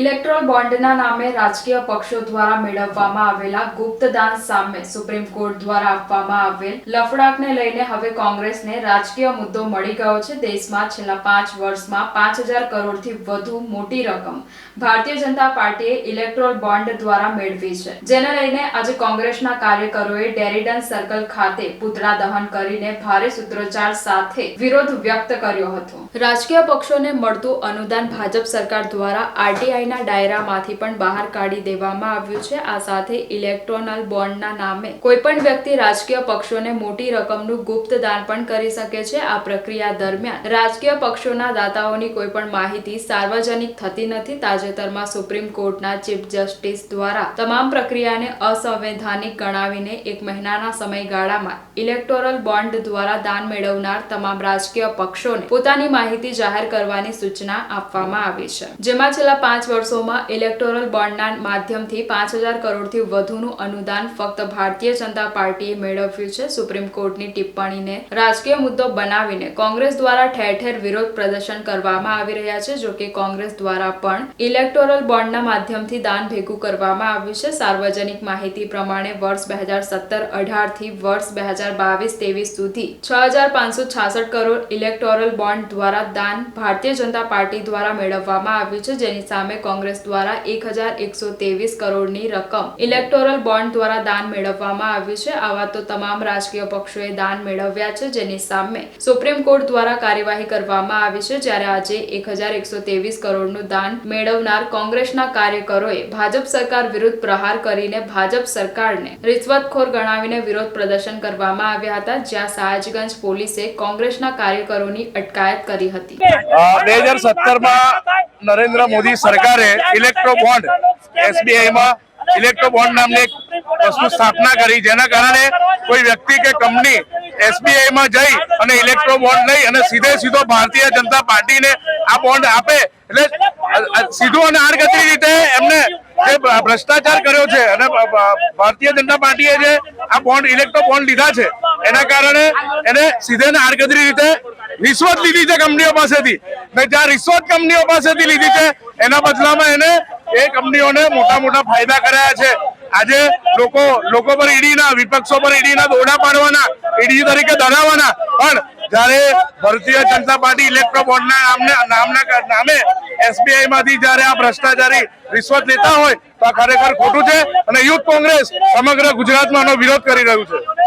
ઇલેક્ટ્રોલ બોન્ડના નામે રાજકીય પક્ષો દ્વારા મેળવવામાં આવેલા ગુપ્તદાન સામે સુપ્રીમ કોર્ટ દ્વારા આપવામાં આવેલ લફડાકને લઈને હવે કોંગ્રેસને રાજકીય મુદ્દો મળી ગયો છે. દેશમાં છેલ્લા પાંચ વર્ષમાં પાંચ હજાર કરોડથી વધુ મોટી રકમ ભારતીય જનતા પાર્ટીએ ઇલેક્ટ્રોલ બોન્ડ દ્વારા મેળવી છે. જેને લઈને આજે કોંગ્રેસના કાર્યકરોએ ડેરીડન સર્કલ ખાતે પુતળા દહન કરીને ભારે સૂત્રોચ્ચાર સાથે વિરોધ વ્યક્ત કર્યો હતો. રાજકીય પક્ષોને મળતું અનુદાન ભાજપ સરકાર દ્વારા આરટીઆઈના ડાયરામાંથી પણ બહાર કાઢી દેવામાં આવ્યું છે. આ સાથે ઇલેક્ટ્રોનલ બોન્ડના નામે કોઈ પણ વ્યક્તિ રાજકીય પક્ષોને મોટી રકમનું ગુપ્ત દાન પણ કરી શકે છે. આ પ્રક્રિયા દરમિયાન રાજકીય પક્ષોના દાતાઓની કોઈ પણ માહિતી સાર્વજનિક થતી નથી. તાજેતરમાં સુપ્રીમ કોર્ટના ચીફ જસ્ટિસ દ્વારા તમામ પ્રક્રિયાને અસંવૈધાનિક ગણાવીને એક મહિનાના સમયગાળામાં ઇલેક્ટોરલ બોન્ડ દ્વારા દાન મેળવનાર તમામ રાજકીય પક્ષોને પોતાની માહિતી જાહેર કરવાની સૂચના આપવામાં આવી છે. જેમાં છેલ્લા પાંચ વર્ષોમાં ઇલેક્ટોરલ બોન્ડના માધ્યમથી પાંચ હજાર કરોડથી વધુનું અનુદાન ફક્ત ભારતીય જનતા પાર્ટીએ મેળવ્યું છે. સુપ્રીમ કોર્ટની ટિપ્પણીને રાજકીય મુદ્દો બનાવીને કોંગ્રેસ દ્વારા ઠેર ઠેર વિરોધ પ્રદર્શન કરવામાં આવી રહ્યા છે, જો કે કોંગ્રેસ દ્વારા પણ ઇલેક્ટોરલ બોન્ડના માધ્યમથી દાન ભેગું કરવામાં આવ્યું છે. સાર્વજનિક માહિતી પ્રમાણે વર્ષ બે હજાર સત્તર અઢારથી વર્ષ બે હજાર બાવીસ ત્રેવીસ સુધી છ હજાર પાંચસો છાસઠ કરોડ ઇલેક્ટોરલ બોન્ડ દ્વારા દાન ભારતીય જનતા પાર્ટી દ્વારા મેળવવામાં આવ્યું છે, જેની સામે કોંગ્રેસ દ્વારા એક હજાર એકસો ત્રેવીસ કરોડની રકમ ઇલેક્ટોરલ બોન્ડ દ્વારા દાન મેળવવામાં આવ્યું છે. આવા તો તમામ રાજકીય પક્ષોએ દાન મેળવ્યા છે, જેની સામે સુપ્રીમ કોર્ટ દ્વારા કાર્યવાહી કરવામાં આવી છે. જ્યારે આજે એક હજાર એકસો ત્રેવીસ કરોડનું દાન મેળવનાર કોંગ્રેસના કાર્યકરોએ ભાજપ સરકાર વિરુદ્ધ પ્રહાર કરીને ભાજપ સરકારને રિશ્વતખોર ગણાવીને વિરોધ પ્રદર્શન કરવામાં આવ્યા હતા, જ્યાં સાહજગંજ પોલીસે કોંગ્રેસના કાર્યકરોની અટકાયત કરી હતી. બે હજાર સત્તરમાં નરેન્દ્ર મોદી સરકારે ઇલેક્ટ્રો બોન્ડ એસબીઆઈમાં ઇલેક્ટ્રો બોન્ડ નામની એક વસ્તુ સ્થાપના કરી, જેના કારણે કોઈ વ્યક્તિ કે કંપની એસબીઆઈમાં જઈ અને ઇલેક્ટ્રો બોન્ડ લઈ અને સીધે સીધો ભારતીય જનતા પાર્ટીને આ બોન્ડ આપે. એટલે સીધું અને આડકતરી રીતે એમને જે ભ્રષ્ટાચાર કર્યો છે અને ભારતીય જનતા પાર્ટીએ જે આ બોન્ડ ઇલેક્ટ્રો બોન્ડ લીધા છે, એના કારણે એને સીધે ને આડકતરી રીતે રિશ્વત લીધી છે કંપનીઓ પાસેથી. ને જ્યાં રિશ્વત કંપનીઓ પાસેથી લીધી છે, એના બદલામાં એને એ કંપનીઓને મોટા મોટા ફાયદા કરાયા છે. આજે લોકો લોકો પર ઈડીના, વિપક્ષો પર ઈડીના દોડા પાડવાના, ઈડી તરીકે દડાવવાના. પણ જ્યારે ભારતીય જનતા પાર્ટી ઇલેક્ટ્રો બોન્ડના નામને, નામના, નામે એસબીઆઈ માંથી જયારે આ ભ્રષ્ટાચારી રિશ્વત લેતા હોય, તો આ ખરેખર ખોટું છે અને યુથ કોંગ્રેસ સમગ્ર ગુજરાતમાં વિરોધ કરી રહ્યું છે.